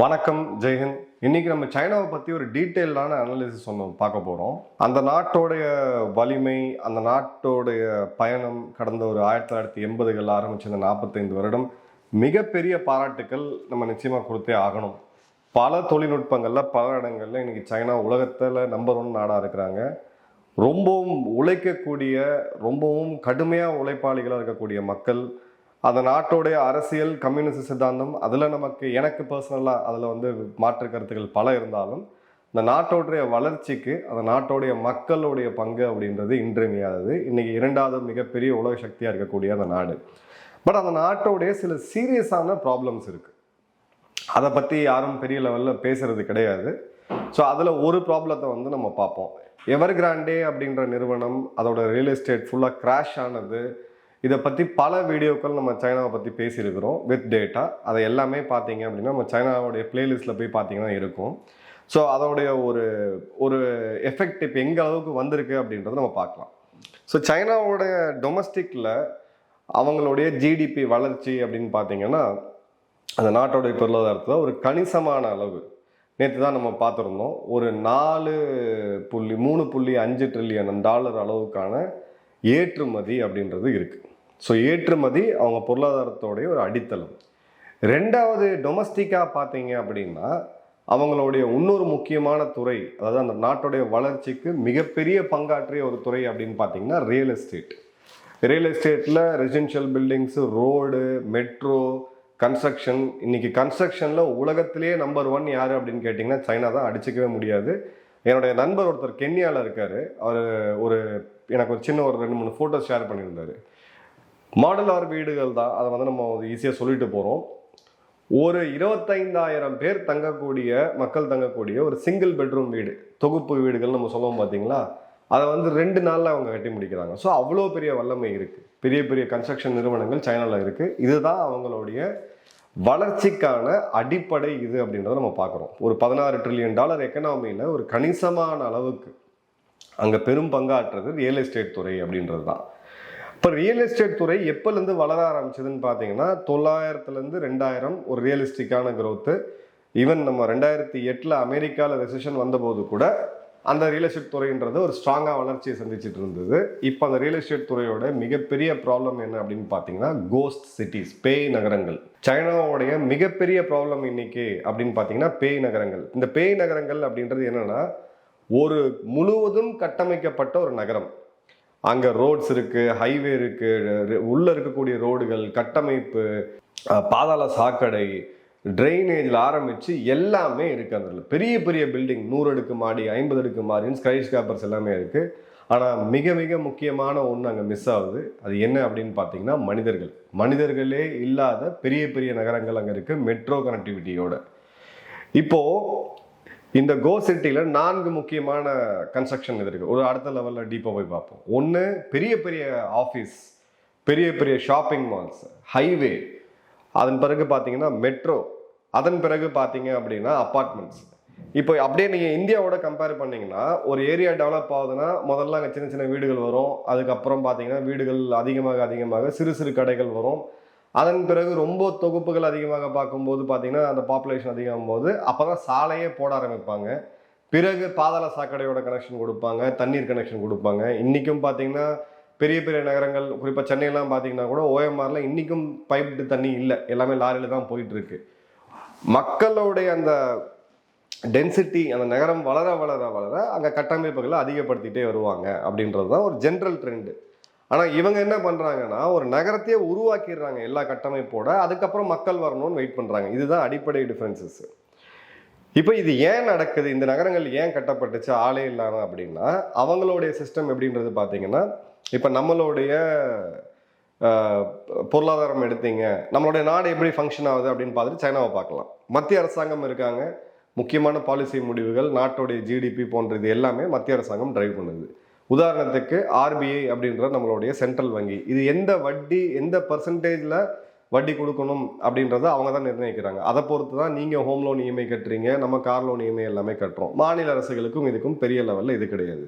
வணக்கம் ஜெய்ஹிந்த் இன்னைக்கு நம்ம சைனாவை பற்றி ஒரு டீட்டெயில்டான அனாலிசிஸ் ஒன்று பார்க்க போகிறோம் அந்த நாட்டோடைய வலிமை அந்த நாட்டோடைய பயணம் கடந்த ஒரு ஆயிரத்தி தொள்ளாயிரத்தி எண்பதுகள் ஆரம்பிச்ச இந்த நாற்பத்தைந்து வருடம் மிகப்பெரிய பாராட்டுக்கள் நம்ம நிச்சயமாக கொடுத்தே ஆகணும். பல தொழில்நுட்பங்களில் பல இடங்கள்ல இன்னைக்கு சைனா உலகத்தில் நம்பர் ஒன் நாடாக இருக்கிறாங்க. ரொம்பவும் உழைக்கக்கூடிய ரொம்பவும் கடுமையாக உழைப்பாளிகளாக இருக்கக்கூடிய மக்கள் அந்த நாட்டோடைய அரசியல் கம்யூனிஸ்ட் சித்தாந்தம் அதில் நமக்கு எனக்கு பர்சனலாக அதில் வந்து மாற்று கருத்துக்கள் பல இருந்தாலும் இந்த நாட்டோடைய வளர்ச்சிக்கு அந்த நாட்டோடைய மக்களுடைய பங்கு அப்படின்றது இன்றியமையாதது. இன்றைக்கி இரண்டாவது மிகப்பெரிய உலக சக்தியாக இருக்கக்கூடிய அந்த நாடு. பட் அந்த நாட்டோடைய சில சீரியஸான ப்ராப்ளம்ஸ் இருக்குது அதை பற்றி யாரும் பெரிய லெவலில் பேசுறது கிடையாது. ஸோ அதில் ஒரு ப்ராப்ளத்தை வந்து நம்ம பார்ப்போம். எவர் கிராண்டே அப்படின்ற நிறுவனம் அதோட ரியல் எஸ்டேட் ஃபுல்லாக கிராஷ் ஆனது இதை பற்றி பல வீடியோக்கள் நம்ம சைனாவை பற்றி பேசியிருக்கிறோம் வித் டேட்டா. அதை எல்லாமே பார்த்தீங்க அப்படின்னா நம்ம சைனாவுடைய பிளேலிஸ்ட்டில் போய் பார்த்தீங்கன்னா இருக்கும். ஸோ அதோடைய ஒரு ஒரு எஃபெக்ட் இப்போ எங்க அளவுக்கு வந்திருக்கு அப்படின்றத நம்ம பார்க்கலாம். ஸோ சைனாவோடைய டொமஸ்டிக்கில் அவங்களுடைய ஜிடிபி வளர்ச்சி அப்படின்னு பார்த்தீங்கன்னா அந்த நாட்டோடைய பொருளாதாரத்தில் ஒரு கணிசமான அளவு. நேற்று தான் நம்ம பார்த்துருந்தோம் ஒரு நாலு புள்ளி மூணு புள்ளி அஞ்சு ட்ரில்லியன் டாலர் அளவுக்கான ஏற்றுமதி அப்படின்றது இருக்குது ஸோ ஏற்றுமதி அவங்க பொருளாதாரத்தோடைய ஒரு அடித்தளம். ரெண்டாவது டொமஸ்டிக்காக பார்த்தீங்க அப்படின்னா அவங்களுடைய இன்னொரு முக்கியமான துறை அதாவது அந்த நாட்டுடைய வளர்ச்சிக்கு மிகப்பெரிய பங்காற்றிய ஒரு துறை அப்படின்னு பார்த்தீங்கன்னா ரியல் எஸ்டேட் ரியல் எஸ்டேட்டில் residential buildings road metro construction இன்னைக்கு கன்ஸ்ட்ரக்ஷனில் உலகத்திலேயே நம்பர் ஒன் யார் அப்படின்னு கேட்டிங்கன்னா சைனா தான் அடிச்சிக்கவே முடியாது. என்னுடைய நண்பர் ஒருத்தர் கென்யாவில் இருக்கார். அவர் ஒரு எனக்கு ஒரு சின்ன ஒரு ரெண்டு மூணு ஃபோட்டோஸ் ஷேர் பண்ணியிருந்தார். மாடலார் வீடுகள் தான். அதை வந்து நம்ம ஈஸியாக சொல்லிட்டு போகிறோம் ஒரு இருபத்தைந்தாயிரம் பேர் தங்கக்கூடிய மக்கள் தங்கக்கூடிய ஒரு சிங்கிள் பெட்ரூம் வீடு தொகுப்பு வீடுகள் நம்ம சொல்லுவோம் பார்த்தீங்களா அதை வந்து ரெண்டு நாளில் அவங்க கட்டி முடிக்கிறாங்க. ஸோ அவ்வளோ பெரிய வல்லமை இருக்குது பெரிய பெரிய கன்ஸ்ட்ரக்ஷன் நிறுவனங்கள் சைனாவில் இருக்குது இதுதான் அவங்களுடைய வளர்ச்சிக்கான அடிப்படை இது அப்படின்றத நம்ம பார்க்குறோம். ஒரு பதினாறு ட்ரில்லியன் டாலர் எக்கனாமியில் ஒரு கணிசமான அளவுக்கு அங்கே பெரும் பங்காற்றுறது ரியல் எஸ்டேட் துறை அப்படின்றது தான் இப்போ ரியல் எஸ்டேட் துறை எப்போலேருந்து வளர ஆரம்பிச்சதுன்னு பார்த்தீங்கன்னா தொள்ளாயிரத்துலேருந்து ரெண்டாயிரம் ஒரு ரியலிஸ்டிக்கான க்ரோத்து ஈவன் நம்ம ரெண்டாயிரத்தி எட்டில் அமெரிக்காவில் ரெசிஷன் வந்தபோது கூட அந்த ரியல் எஸ்டேட் துறைன்றது ஒரு ஸ்ட்ராங்காக வளர்ச்சியை சந்திச்சுட்டு இருந்தது. இப்போ அந்த ரியல் எஸ்டேட் துறையோட மிகப்பெரிய ப்ராப்ளம் என்ன அப்படின்னு பார்த்தீங்கன்னா கோஸ்ட் சிட்டிஸ் பேய் நகரங்கள். சைனாவுடைய மிகப்பெரிய ப்ராப்ளம் இன்னைக்கு அப்படின்னு பார்த்தீங்கன்னா பேய் நகரங்கள். இந்த பேய் நகரங்கள் அப்படின்றது என்னென்னா ஒரு முழுவதும் கட்டமைக்கப்பட்ட ஒரு நகரம். அங்கே ரோட்ஸ் இருக்குது ஹைவே இருக்குது உள்ளே இருக்கக்கூடிய ரோடுகள் கட்டமைப்பு பாதாள சாக்கடை ட்ரைனேஜில் ஆரம்பித்து எல்லாமே இருக்குது அதில் பெரிய பெரிய பில்டிங் நூறு அடுக்கு மாடி ஐம்பது அடுக்கு மாடின்னு ஸ்கை ஸ்காப்பர்ஸ் எல்லாமே இருக்குது ஆனால் மிக மிக முக்கியமான ஒன்று அங்கே மிஸ் ஆகுது. அது என்ன அப்படின்னு பார்த்தீங்கன்னா மனிதர்கள். மனிதர்களே இல்லாத பெரிய பெரிய நகரங்கள் அங்கே இருக்குது மெட்ரோ கனெக்டிவிட்டியோட இப்போது இந்த கோ சிட்டியில் நான்கு முக்கியமான கன்ஸ்ட்ரக்ஷன் இது இருக்குது ஒரு அடுத்த லெவலில் டீப்பாக போய் பார்ப்போம். ஒன்று பெரிய பெரிய ஆஃபீஸ் பெரிய பெரிய ஷாப்பிங் மால்ஸ் ஹைவே அதன் பிறகு பார்த்தீங்கன்னா மெட்ரோ அதன் பிறகு பார்த்தீங்க அப்படின்னா அப்பார்ட்மெண்ட்ஸ் இப்போ அப்படியே நீங்கள் இந்தியாவோட கம்பேர் பண்ணிங்கன்னா ஒரு ஏரியா டெவலப் ஆகுதுன்னா முதல்ல அங்கே சின்ன சின்ன வீடுகள் வரும். அதுக்கப்புறம் பார்த்தீங்கன்னா வீடுகள் அதிகமாக அதிகமாக சிறு சிறு கடைகள் வரும். அதன் பிறகு ரொம்ப தொகுப்புகள் அதிகமாக பார்க்கும்போது பார்த்தீங்கன்னா அந்த பாப்புலேஷன் அதிகமாகும் போது அப்போ தான் சாலையே போட ஆரம்பிப்பாங்க. பிறகு பாதாள சாக்கடையோட கனெக்ஷன் கொடுப்பாங்க தண்ணீர் கனெக்ஷன் கொடுப்பாங்க. இன்றைக்கும் பார்த்தீங்கன்னா பெரிய பெரிய நகரங்கள் குறிப்பாக சென்னையெல்லாம் பார்த்தீங்கன்னா கூட ஓஎம்ஆரில் இன்றைக்கும் பைப்டு தண்ணி இல்லை. எல்லாமே லாரியில் தான் போயிட்டுருக்கு. மக்களுடைய அந்த டென்சிட்டி அந்த நகரம் வளர வளர வளர அங்கே கட்டமைப்புகளை அதிகப்படுத்திகிட்டே வருவாங்க அப்படின்றது தான் ஒரு ஜென்ரல் ட்ரெண்டு ஆனால் இவங்க என்ன பண்ணுறாங்கன்னா ஒரு நகரத்தையே உருவாக்கிடுறாங்க எல்லா கட்டமைப்போட அதுக்கப்புறம் மக்கள் வரணும்னு வெயிட் பண்ணுறாங்க இதுதான் அடிப்படை டிஃப்ரென்சஸ் இப்போ இது ஏன் நடக்குது? இந்த நகரங்கள் ஏன் கட்டப்பட்டுச்சு? ஆளே இல்லாமல் அப்படின்னா அவங்களுடைய சிஸ்டம் எப்படின்றது பார்த்தீங்கன்னா இப்போ நம்மளுடைய பொருளாதாரம் எடுத்தீங்க நம்மளுடைய நாடு எப்படி ஃபங்க்ஷன் ஆகுது அப்படின்னு பார்த்துட்டு சைனாவை பார்க்கலாம். மத்திய அரசாங்கம் இருக்காங்க. முக்கியமான பாலிசி முடிவுகள் நாட்டுடைய ஜிடிபி போன்றது எல்லாமே மத்திய அரசாங்கம் டிரைவ் பண்ணுது. உதாரணத்துக்கு ஆர்பிஐ அப்படின்ற நம்மளுடைய சென்ட்ரல் வங்கி. இது எந்த வட்டி எந்த பர்சன்டேஜில் வட்டி கொடுக்கணும் அப்படின்றத அவங்க தான் நிர்ணயிக்கிறாங்க. அதை பொறுத்து தான் நீங்கள் ஹோம் லோன் இஎம்ஐ கட்டுறீங்க நம்ம கார் லோன் இஎம்ஐ எல்லாமே கட்டுறோம். மாநில அரசுகளுக்கும் இதுக்கும் பெரிய லெவலில் இது கிடையாது.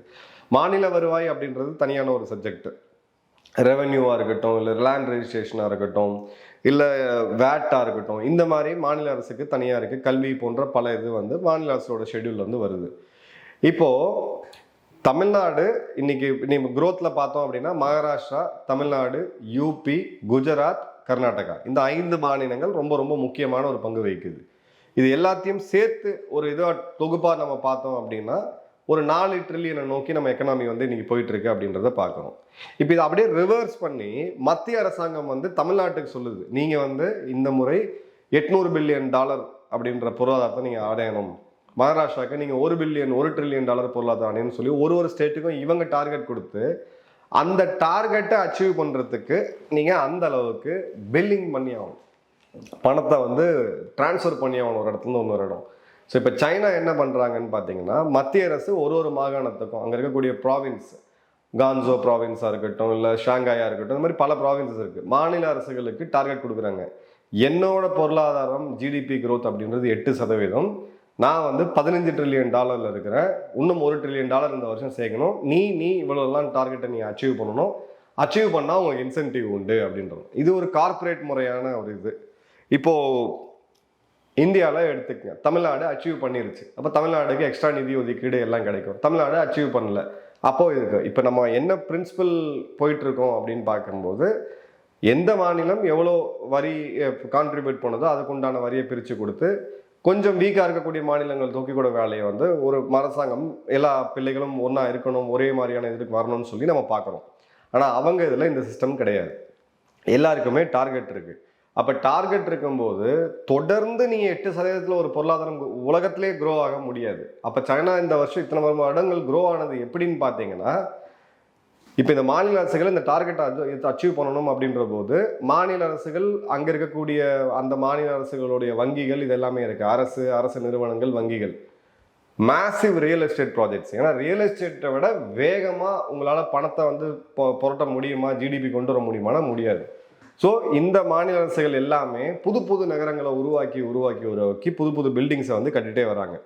மாநில வருவாய் அப்படின்றது தனியான ஒரு சப்ஜெக்ட் ரெவென்யூவாக இருக்கட்டும் இல்லை லேண்ட் ரெஜிஸ்ட்ரேஷனாக இருக்கட்டும் இல்லை வேட்டாக இருக்கட்டும் இந்த மாதிரி மாநில அரசுக்கு தனியாக இருக்குது கல்வி போன்ற பல இது வந்து மாநில அரசோட ஷெட்யூல் வந்து வருது. இப்போது தமிழ்நாடு இன்னைக்கு நீங்க குரோத்தில் பார்த்தோம் அப்படின்னா மகாராஷ்டிரா தமிழ்நாடு யூபி குஜராத் கர்நாடகா. இந்த ஐந்து மாநிலங்கள் ரொம்ப ரொம்ப முக்கியமான ஒரு பங்கு வகிக்குது. இது எல்லாத்தையும் சேர்த்து ஒரு இதாக தொகுப்பாக நம்ம பார்த்தோம் அப்படின்னா ஒரு நாலு ட்ரில்லியனை நோக்கி நம்ம எக்கனாமி வந்து இன்னைக்கு போயிட்டு இருக்கு அப்படின்றத பார்க்குறோம். இப்போ இதை அப்படியே ரிவர்ஸ் பண்ணி மத்திய அரசாங்கம் வந்து தமிழ்நாட்டுக்கு சொல்லுது. நீங்கள் வந்து இந்த முறை எட்நூறு பில்லியன் டாலர் அப்படின்ற பொருளாதாரத்தை நீங்கள் அடையணும். மகாராஷ்டிராவுக்கு நீங்கள் ஒரு பில்லியன் ஒரு ட்ரில்லியன் டாலர் பொருளாதாரம்னு சொல்லி ஒரு ஒரு ஸ்டேட்டுக்கும் இவங்க டார்கெட் கொடுத்து அந்த டார்கெட்டை அச்சீவ் பண்ணுறதுக்கு நீங்கள் அந்த அளவுக்கு பில்லிங் பண்ணி ஆகணும். பணத்தை வந்து ட்ரான்ஸ்ஃபர் பண்ணி ஆகணும் ஒரு இடத்துல இருந்து இன்னொரு இடம். ஸோ இப்போ சைனா என்ன பண்ணுறாங்கன்னு பார்த்தீங்கன்னா மத்திய அரசு ஒரு ஒரு மாகாணத்துக்கும் அங்கே இருக்கக்கூடிய ப்ராவின்ஸ் கான்சோ ப்ராவின்ஸாக இருக்கட்டும் இல்லை ஷாங்காயா இருக்கட்டும் இந்த மாதிரி பல ப்ராவின்சஸ் இருக்குது மாநில அரசுகளுக்கு டார்கெட் கொடுக்குறாங்க. என்னோட பொருளாதாரம் ஜிடிபி க்ரோத் அப்படின்றது எட்டு சதவீதம். நான் வந்து பதினஞ்சு ட்ரில்லியன் டாலரில் இருக்கிறேன். இன்னும் ஒரு ட்ரில்லியன் டாலர் இந்த வருஷம் சேர்க்கணும். நீ நீ இவ்வளோலாம் டார்கெட்டை நீ அச்சீவ் பண்ணணும். அச்சீவ் பண்ணால் உங்களுக்கு இன்சென்டிவ் உண்டு அப்படின்றது இது ஒரு கார்ப்பரேட் முறையான ஒரு இது. இப்போது இந்தியாவில் எடுத்துக்கங்க. தமிழ்நாடு அச்சீவ் பண்ணிருச்சு. அப்போ தமிழ்நாடுக்கு எக்ஸ்ட்ரா நிதி ஒதுக்கீடு எல்லாம் கிடைக்கும். தமிழ்நாடு அச்சீவ் பண்ணல. அப்போது இதுக்கு இப்போ நம்ம என்ன பிரின்சிபல் போயிட்டுருக்கோம் அப்படின்னு பார்க்கும்போது எந்த மாநிலம் எவ்வளோ வரி eh, கான்ட்ரிபியூட் பண்ணுதோ அதுக்குண்டான வரியை பிரித்து கொடுத்து கொஞ்சம் வீக்காக இருக்கக்கூடிய மாநிலங்கள் தூக்கிக்கூட வேலையை வந்து ஒரு அரசாங்கம் எல்லா பிள்ளைகளும் ஒன்றா இருக்கணும் ஒரே மாதிரியான இதுக்கு வரணும்னு சொல்லி நம்ம பார்க்குறோம். ஆனால் அவங்க இதில் இந்த சிஸ்டம் கிடையாது. எல்லாருக்குமே டார்கெட் இருக்குது அப்போ டார்கெட் இருக்கும்போது தொடர்ந்து நீ எட்டு சதவீதத்தில் ஒரு பொருளாதாரம் உலகத்திலே க்ரோ ஆக முடியாது. அப்போ சைனா இந்த வருஷம் இத்தனை வருடங்கள் க்ரோ ஆனது எப்படின்னு பார்த்தீங்கன்னா இப்போ இந்த மாநில அரசுகள் இந்த டார்கெட்டை அச்சீவ் பண்ணணும் அப்படின்ற போது மாநில அரசுகள் அங்கே இருக்கக்கூடிய அந்த மாநில அரசுகளுடைய வங்கிகள் இது எல்லாமே இருக்கு. அரசு அரசு நிறுவனங்கள் வங்கிகள். மேசிவ் ரியல் எஸ்டேட் ப்ராஜெக்ட்ஸ் ஏன்னா ரியல் எஸ்டேட்டை விட வேகமாக உங்களால் பணத்தை வந்து பொ- புரட்ட முடியுமா? ஜிடிபி கொண்டு வர முடியுமானா முடியாது. ஸோ இந்த மாநில அரசுகள் எல்லாமே புது புது நகரங்களை உருவாக்கி உருவாக்கி உருவாக்கி புது புது பில்டிங்ஸை வந்து கட்டிட்டே வராங்க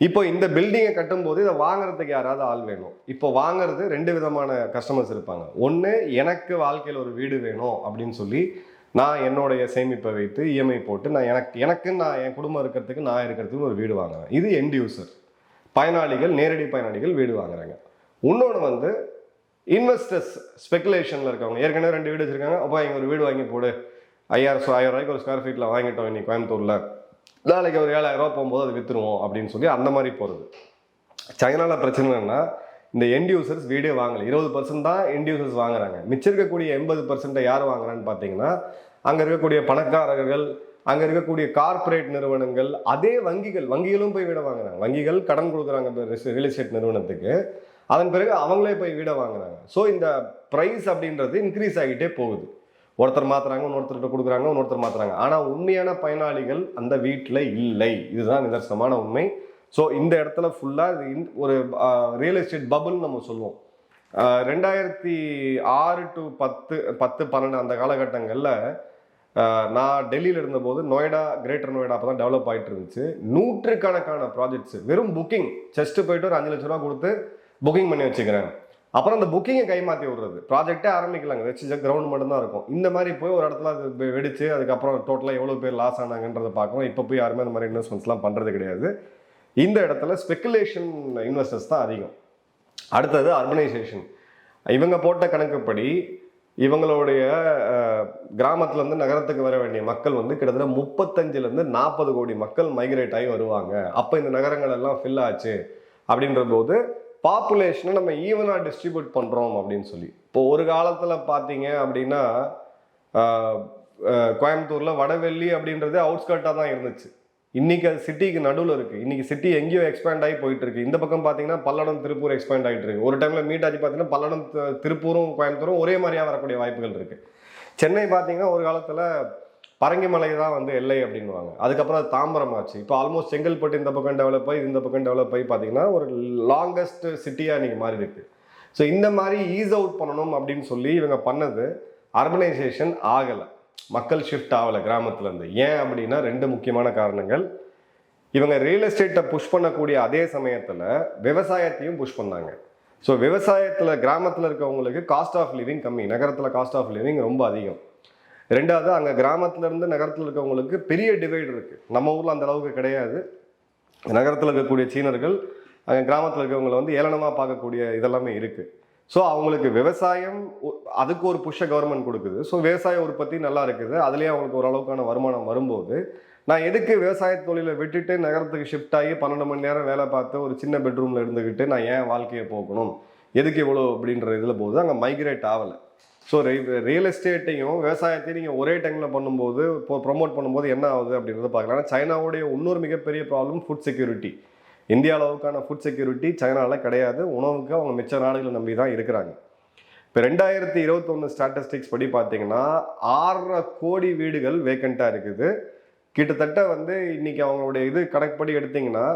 இப்போ இந்த பில்டிங்கை கட்டும்போது இதை வாங்குறதுக்கு யாராவது ஆள் வேணும். இப்போ வாங்குறது ரெண்டு விதமான கஸ்டமர்ஸ் இருப்பாங்க. ஒன்று எனக்கு வாழ்க்கையில் ஒரு வீடு வேணும் அப்படின்னு சொல்லி நான் என்னுடைய சேமிப்பை வைத்து இஎம்ஐ போட்டு நான் எனக்கு எனக்கு நான் என் குடும்பம் இருக்கிறதுக்கு நான் இருக்கிறதுக்கு ஒரு வீடு வாங்குறேன். இது எண்ட் யூசர் பயனாளிகள் நேரடி பயனாளிகள் வீடு வாங்குறாங்க. இன்னொன்று வந்து இன்வெஸ்டர்ஸ் ஸ்பெகுலேஷனில் இருக்கவங்க. ஏற்கனவே ரெண்டு வீடு வச்சுருக்காங்க. அப்போ இங்கே ஒரு வீடு வாங்கி போடு. ஐயாயிரம் ஆயிரம் ரூபாய்க்கு ஒரு ஸ்கொயர் ஃபீட்டில் வாங்கிட்டோம் இன்னைக்கு கோயம்புத்தூரில். நாளைக்கு ஒரு ஏழாயிரம் ரூபா போகும்போது அது விற்றுருவோம் அப்படின்னு சொல்லி அந்த மாதிரி போகிறது சைனாவில் பிரச்சனை என்னன்னா இந்த எண்ட் யூசர்ஸ் வீடே வாங்கலை. இருபது பர்சன்ட் தான் எண்ட் யூசர்ஸ் வாங்குறாங்க. மிச்சம் இருக்கக்கூடிய எண்பது பர்சன்ட்டை யார் வாங்குறான்னு பார்த்தீங்கன்னா அங்கே இருக்கக்கூடிய பணக்காரர்கள் அங்கே இருக்கக்கூடிய கார்ப்பரேட் நிறுவனங்கள் அதே வங்கிகள் வங்கிகளும் போய் வீடை வாங்குறாங்க. வங்கிகள் கடன் கொடுக்குறாங்க ரியல் எஸ்டேட் நிறுவனத்துக்கு. அதன் பிறகு அவங்களே போய் வீடை வாங்குறாங்க. ஸோ இந்த ப்ரைஸ் அப்படின்றது இன்க்ரீஸ் ஆகிட்டே போகுது. ஒருத்தர் மாத்துறாங்க இன்னொருத்தர்கிட்ட கொடுக்குறாங்க இன்னொருத்தர் மாத்துறாங்க. ஆனால் உண்மையான பயனாளிகள் அந்த வீட்டில் இல்லை. இதுதான் நிதர்சனமான உண்மை. ஸோ இந்த இடத்துல ஃபுல்லாக ஒரு ரியல் எஸ்டேட் பபுள்னு நம்ம சொல்லுவோம். ரெண்டாயிரத்தி ஆறு டு பத்து பத்து பன்னெண்டு அந்த காலகட்டங்களில் நான் டெல்லியில் இருந்தபோது நொய்டா கிரேட்டர் நொய்டா அப்போ தான் டெவலப் ஆகிட்டு இருந்துச்சு. நூற்றுக்கணக்கான ப்ராஜெக்ட்ஸ் வெறும் புக்கிங் செஸ்ட் போயிட்டு ஒரு அஞ்சு லட்ச ரூபா கொடுத்து புக்கிங் பண்ணி வச்சுக்கிறேன். அப்புறம் அந்த புக்கிங்கை கைமாற்றி விடுறது. ப்ராஜெக்டே ஆரம்பிக்கலாங்க. வச்சு கிரவுண்ட் மட்டும்தான் இருக்கும். இந்த மாதிரி போய் ஒரு இடத்துல அது வெ- வெடிச்சு அதுக்கப்புறம் டோட்டலாக எவ்வளோ பேர் லாஸ் ஆனாங்கன்றத பார்க்குறோம் இப்போ போய் யாருமே அந்த மாதிரி இன்வெஸ்ட்மெண்ட்ஸ்லாம் பண்ணுறது கிடையாது. இந்த இடத்துல ஸ்பெக்குலேஷன் இன்வெஸ்டர்ஸ் தான் அதிகம். அடுத்தது அர்பனைசேஷன் இவங்க போட்ட கணக்குப்படி இவங்களுடைய கிராமத்துலேருந்து இருந்து நகரத்துக்கு வர வேண்டிய மக்கள் வந்து கிட்டத்தட்ட முப்பத்தஞ்சுலேருந்து நாற்பது கோடி மக்கள் மைக்ரேட் ஆகி வருவாங்க. அப்போ இந்த நகரங்கள் எல்லாம் ஃபில் ஆச்சு. அப்படின்ற போது பாப்புலேஷனை நம்ம ஈவனாக டிஸ்ட்ரிபியூட் பண்ணுறோம் அப்படின்னு சொல்லி. இப்போ ஒரு காலத்தில் பார்த்தீங்க அப்படின்னா கோயம்புத்தூரில் வடவெள்ளி அப்படின்றது அவுட்ஸ்கர்ட்டாக தான் இருந்துச்சு. இன்றைக்கி அது சிட்டிக்கு நடுவில் இருக்குது இன்னைக்கு சிட்டி எங்கேயோ எக்ஸ்பேண்ட் ஆகி போயிட்டு இருக்கு. இந்த பக்கம் பார்த்தீங்கன்னா பல்லடம் திருப்பூர் எக்ஸ்பேண்ட் ஆகிட்டு இருக்கு. ஒரு டைமில் மீட் ஆச்சு பார்த்தீங்கன்னா பல்லடம் திருப்பூரும் கோயம்புத்தூரும் ஒரே மாதிரியா வரக்கூடிய வாய்ப்புகள் இருக்குது சென்னை பார்த்தீங்கன்னா ஒரு காலத்தில் பரங்கிமலை தான் வந்து எல்லை அப்படின்னுவாங்க. அதுக்கப்புறம் அது தாம்பரம் ஆச்சு இப்போ ஆல்மோஸ்ட் செங்கல்பட்டு இந்த பக்கம் டெவலப் ஆகி இந்த பக்கம் டெவலப் ஆகி பார்த்தீங்கன்னா ஒரு லாங்கஸ்ட் சிட்டியாக இன்னைக்கு மாறி இருக்கு ஸோ இந்த மாதிரி ஈஸ் அவுட் பண்ணணும் அப்படின்னு சொல்லி இவங்க பண்ணது அர்பனைசேஷன் ஆகலை. மக்கள் ஷிஃப்ட் ஆகலை கிராமத்துலேருந்து ஏன் அப்படின்னா ரெண்டு முக்கியமான காரணங்கள். இவங்க ரியல் எஸ்டேட்டை புஷ் பண்ணக்கூடிய அதே சமயத்தில் விவசாயத்தையும் புஷ் பண்ணாங்க. ஸோ விவசாயத்தில் கிராமத்தில் இருக்கவங்களுக்கு காஸ்ட் ஆஃப் லிவிங் கம்மி. நகரத்தில் காஸ்ட் ஆஃப் லிவிங் ரொம்ப அதிகம். ரெண்டாவது அங்கே கிராமத்துல இருந்து நகரத்தில் இருக்கவங்களுக்கு பெரிய டிவைடு இருக்குது நம்ம ஊரில் அந்த அளவுக்கு கிடையாது. நகரத்தில் இருக்கக்கூடிய சீனர்கள் அங்கே கிராமத்தில் இருக்கவங்களை வந்து ஏளனமாக பார்க்கக்கூடிய இதெல்லாமே இருக்குது ஸோ அவங்களுக்கு விவசாயம் ஒ- அதுக்கு ஒரு புஷ்ஷை கவர்மெண்ட் கொடுக்குது. ஸோ விவசாய உற்பத்தி நல்லா இருக்குது. அதுலேயே அவங்களுக்கு ஓரளவுக்கான வருமானம் வரும்போது நான் எதுக்கு விவசாய தொழிலை விட்டுட்டு நகரத்துக்கு ஷிஃப்ட் ஆகி பன்னெண்டு மணி நேரம் வேலை பார்த்து ஒரு சின்ன பெட்ரூமில் இருந்துக்கிட்டு நான் ஏன் வாழ்க்கையை போகணும் எதுக்கு இவ்வளோ அப்படின்ற இதில் போது அங்கே மைக்ரேட் ஆகலை. ஸோ ரியல் எஸ்டேட்டையும் விவசாயத்தையும் நீங்கள் ஒரே டைமில் பண்ணும்போது இப்போ ப்ரொமோட் பண்ணும்போது என்ன ஆகுது அப்படின்றத பார்க்கலாம். ஆனால் சைனாவுடைய இன்னொரு மிகப்பெரிய ப்ராப்ளம் ஃபுட் செக்யூரிட்டி இந்தியா அளவுக்கான ஃபுட் செக்யூரிட்டி சைனாவில் கிடையாது. உணவுக்கு அவங்க மிச்ச நாடுகளை நம்பி தான் இருக்கிறாங்க. இப்போ ரெண்டாயிரத்தி இருபத்தொன்று ஸ்டாட்டிஸ்டிக்ஸ் படி பார்த்தீங்கன்னா ஆறரை கோடி வீடுகள் வேக்கண்ட்டாக இருக்குது. கிட்டத்தட்ட வந்து இன்னைக்கு அவங்களுடைய இது கணக்குப்படி எடுத்திங்கன்னா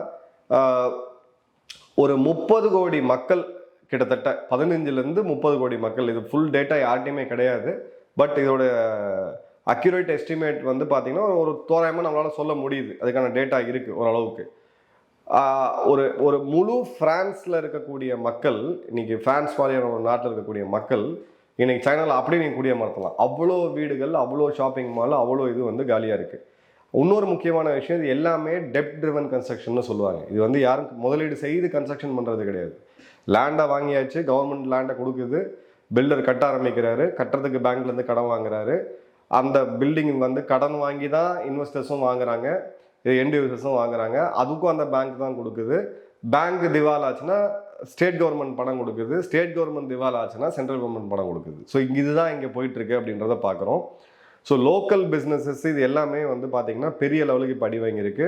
ஒரு முப்பது கோடி மக்கள் கிட்டத்தட்ட பதினஞ்சுலேருந்து முப்பது கோடி மக்கள். இது ஃபுல் டேட்டா யார்ட்டையுமே கிடையாது. பட் இதோட அக்யூரேட் எஸ்டிமேட் வந்து பார்த்திங்கன்னா ஒரு தோராயமாக நம்மளால் சொல்ல முடியுது. அதுக்கான டேட்டா இருக்குது ஓரளவுக்கு. ஒரு ஒரு முழு ஃப்ரான்ஸில் இருக்கக்கூடிய மக்கள் இன்னைக்கு ஃப்ரான்ஸ் மாதிரியான ஒரு நாட்டில் இருக்கக்கூடிய மக்கள் இன்னைக்கு சைனாவில் அப்படியே நீங்கள் குடியமர்த்தலாம் அவ்வளோ வீடுகள் அவ்வளோ ஷாப்பிங் மால் அவ்வளோ இது வந்து காலியாக இருக்குது இன்னொரு முக்கியமான விஷயம் இது எல்லாமே டெப் ட்ரிவன் கன்ஸ்ட்ரக்ஷன் சொல்லுவாங்க. இது வந்து யாரும் முதலீடு செய்து கன்ஸ்ட்ரக்ஷன் பண்ணுறது கிடையாது. லேண்டை வாங்கியாச்சு கவர்மெண்ட் லேண்டை கொடுக்குது. பில்டர் கட்ட ஆரம்பிக்கிறாரு. கட்டுறதுக்கு பேங்க்லேருந்து கடன் வாங்குறாரு. அந்த பில்டிங் வந்து கடன் வாங்கி தான் இன்வெஸ்டர்ஸும் வாங்குறாங்க. எண்ட் யூசர்ஸும் வாங்குறாங்க. அதுக்கும் அந்த பேங்க் தான் கொடுக்குது. பேங்க் திவால் ஆச்சுன்னா ஸ்டேட் கவர்மெண்ட் பணம் கொடுக்குது. ஸ்டேட் கவர்மெண்ட் திவால் ஆச்சுன்னா சென்ட்ரல் கவர்மெண்ட் பணம் கொடுக்குது. ஸோ இங்கே இதுதான் இங்கே போயிட்டு இருக்கு அப்படின்றத பார்க்குறோம். ஸோ லோக்கல் பிஸ்னஸஸ் இது எல்லாமே வந்து பார்த்தீங்கன்னா பெரிய லெவலுக்கு படி வாங்கியிருக்கு.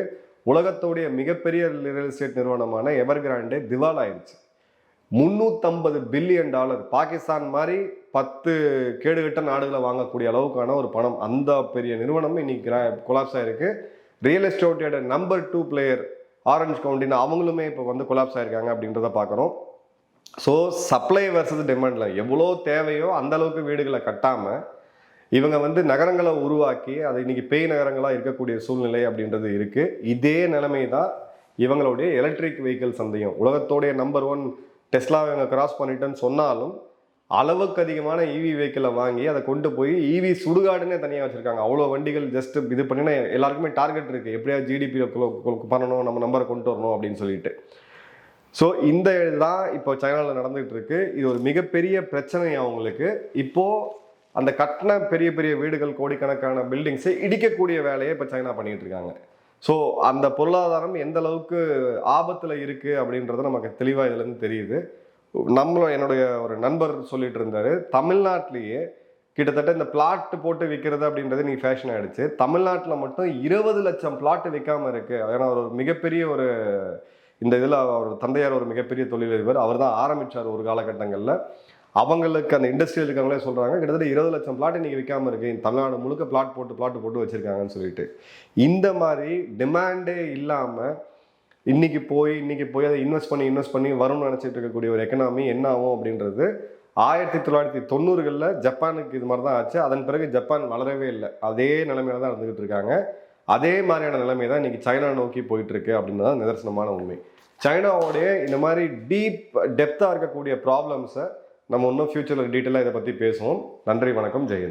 உலகத்தோடைய மிகப்பெரிய ரியல் எஸ்டேட் நிறுவனமான எவர் கிராண்டே திவால் ஆயிடுச்சு. முந்நூற்றம்பது பில்லியன் டாலர். பாகிஸ்தான் மாதிரி பத்து கேடுகட்ட நாடுகளை வாங்கக்கூடிய அளவுக்கான ஒரு பணம். அந்த பெரிய நிறுவனம் இன்னைக்கு கொலாப்ஸ் ஆயிருக்கு. ரியல் எஸ்டேட்டோட நம்பர் டூ பிளேயர் ஆரஞ்ச் கவுண்டின்னு அவங்களுமே இப்போ வந்து கொலாப்ஸ் ஆயிருக்காங்க அப்படின்றத பார்க்குறோம் ஸோ சப்ளை வர்சஸ் டிமாண்டில் எவ்வளோ தேவையோ அந்த அளவுக்கு வீடுகளை கட்டாமல் இவங்க வந்து நகரங்களை உருவாக்கி அது இன்னைக்கு பேய் நகரங்களாக இருக்கக்கூடிய சூழ்நிலை அப்படின்றது இருக்குது இதே நிலைமை தான் இவங்களுடைய எலக்ட்ரிக் வெஹிக்கிள் சந்தையும். உலகத்தோடைய நம்பர் ஒன் டெஸ்லாவை இவங்க கிராஸ் பண்ணிட்டேன்னு சொன்னாலும் அளவுக்கு அதிகமான இவி வெஹிக்கிளை வாங்கி அதை கொண்டு போய் இவி சுடுகாடுன்னே தனியாக வச்சுருக்காங்க. அவ்வளோ வண்டிகள் ஜஸ்ட் இது பண்ணினா எல்லாருக்குமே டார்கெட் இருக்குது எப்படியாவது ஜிடிபி பண்ணணும் நம்ம நம்பரை கொண்டு வரணும் அப்படின்னு சொல்லிட்டு. ஸோ இந்த தான் இப்போ சைனாவில் நடந்துகிட்டு இருக்கு. இது ஒரு மிகப்பெரிய பிரச்சனை அவங்களுக்கு இப்போது அந்த கட்டின பெரிய பெரிய வீடுகள் கோடிக்கணக்கான பில்டிங்ஸை இடிக்கக்கூடிய வேலையை இப்போ சைனா பண்ணிகிட்டு இருக்காங்க. ஸோ அந்த பொருளாதாரம் எந்த அளவுக்கு ஆபத்தில் இருக்குது அப்படின்றது நமக்கு தெளிவாக இதுலேருந்து தெரியுது. நம்மளும் என்னுடைய ஒரு நண்பர் சொல்லிட்டு இருந்தார் தமிழ்நாட்டிலேயே கிட்டத்தட்ட இந்த பிளாட் போட்டு விற்கிறது அப்படின்றது நீ ஃபேஷன் ஆகிடுச்சு தமிழ்நாட்டில் மட்டும் இருபது லட்சம் பிளாட் விற்காம இருக்குது ஏன்னா ஒரு மிகப்பெரிய ஒரு இந்த இதில் அவர் தந்தையார் ஒரு மிகப்பெரிய தொழிலதிபர். அவர் தான் ஆரம்பித்தார் ஒரு காலகட்டங்களில். அவங்களுக்கு அந்த இண்டஸ்ட்ரியல் இருக்கவங்களே சொல்கிறாங்க கிட்டத்தட்ட இருபது லட்சம் பிளாட் இன்னைக்கு விற்காம இருக்கு. தமிழ்நாடு முழுக்க பிளாட் போட்டு பிளாட் போட்டு வச்சுருக்காங்கன்னு சொல்லிட்டு. இந்த மாதிரி டிமாண்டே இல்லாமல் இன்னைக்கு போய் இன்னைக்கு போய் அதை இன்வெஸ்ட் பண்ணி இன்வெஸ்ட் பண்ணி வரும்னு நினச்சிட்டு இருக்கக்கூடிய ஒரு எக்கனாமி என்ன ஆகும் அப்படின்றது ஆயிரத்தி தொள்ளாயிரத்தி தொண்ணூறுகளில் ஜப்பானுக்கு இது மாதிரி தான் ஆச்சு. அதன் பிறகு ஜப்பான் வளரவே இல்லை. அதே நிலைமையில தான் இருந்துகிட்டு இருக்காங்க. அதே மாதிரியான நிலைமை தான் இன்னைக்கு சைனா நோக்கி போயிட்டு இருக்கு அப்படின்னு தான் நிதர்சனமான உண்மை. சைனாவோடைய இந்த மாதிரி டீப் டெப்த்தாக இருக்கக்கூடிய ப்ராப்ளம்ஸை நம்ம இன்னும் ஃபியூச்சரில் டீட்டெயிலாக இதை பற்றி பேசுவோம். நன்றி வணக்கம் ஜெயந்த்.